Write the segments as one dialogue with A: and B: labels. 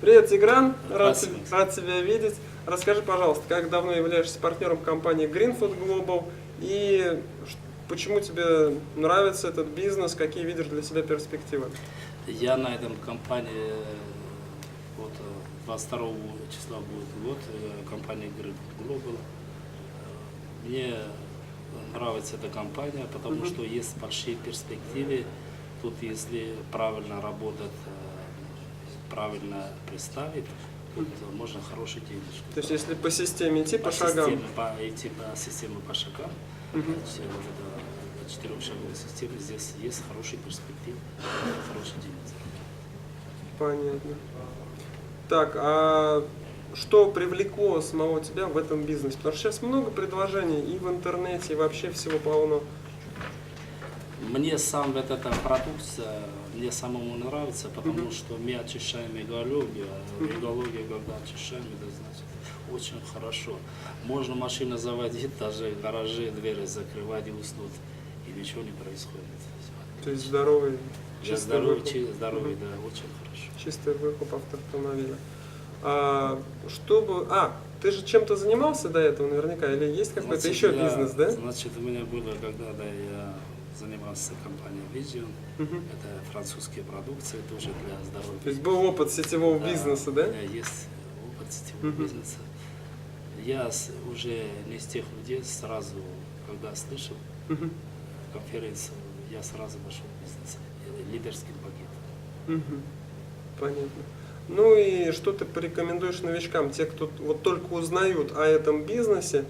A: Привет, Тигран, рад,
B: Спасибо.
A: рад тебя видеть. Расскажи, пожалуйста, как давно являешься партнером компании Greenfood Global и почему тебе нравится этот бизнес, какие видишь для себя перспективы?
B: Я на этом компании, э, вот э, 22 числа будет год, э, компания Green Global. Э, Мне нравится эта компания, потому
A: Мгм.
B: что есть большие перспективы. Тут, если правильно работать, э, правильно представить, тут э, можно хорошие денежки.
A: То есть, если по системе идти, по, шагам.
B: Системе, по, идти по системе по шагам, все вот это четырехшаговой системы, здесь есть хорошие перспективы, хорошие деньги.
A: Понятно. Так, а что привлекло самого тебя в этом бизнесе? Потому что сейчас много предложений и в интернете, и вообще всего полно.
B: Мне сам вот эта продукция, мне самому нравится, потому что мы очищаем экологию, а экология, когда очищаем, это значит очень хорошо. Можно машину заводить, даже в гараже двери закрывать и уснуть, и ничего не происходит.
A: То есть здоровый,
B: Для здоровья,
A: выкуп.
B: здоровья,
A: Мгм.
B: да, очень хорошо.
A: Чистый выкуп автомобиля. А, чтобы... А, ты же чем-то занимался до этого наверняка? Или есть какой-то еще
B: я-
A: бизнес, да?
B: Значит, у меня было, когда да, я занимался компанией Vision,
A: Мгм.
B: это французские продукции, тоже для здоровья.
A: То есть был опыт сетевого
B: Да,
A: бизнеса, да?
B: меня есть опыт сетевого
A: Мгм.
B: бизнеса. Я уже не из тех людей, сразу, когда слышал
A: Мгм.
B: конференцию, я сразу вошел в бизнес, э, лидерским пакетом.
A: Мгм. Понятно. Ну и что ты порекомендуешь новичкам, те, кто вот только узнают о этом бизнесе,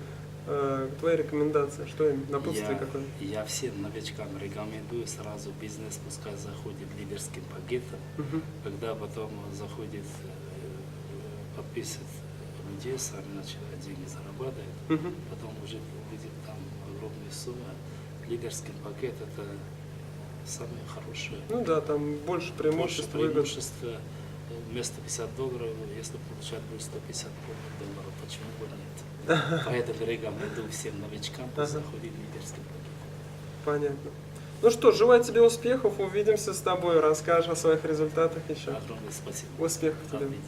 A: э, твои рекомендации, что им, напутствие
B: я,
A: какое?
B: я всем новичкам рекомендую сразу бизнес, пускай заходит лидерским пакетом,
A: Мгм.
B: когда потом заходит, э, подписывает людей, сами начинают деньги зарабатывать,
A: Мгм.
B: потом уже увидит там огромные суммы. Лидерский пакет это самое хорошее.
A: Ну да, там больше
B: Больше
A: преимуществ, выгод.
B: Вместо 50 долларов, если получать будет 150 долларов, почему бы нет? Поэтому рекомендую всем новичкам
A: Ага.
B: заходить в лидерский.
A: Понятно. Ну что, желаю тебе успехов, увидимся с тобой, расскажешь о своих результатах еще.
B: Огромное спасибо.
A: Успехов тебе.
B: видеть.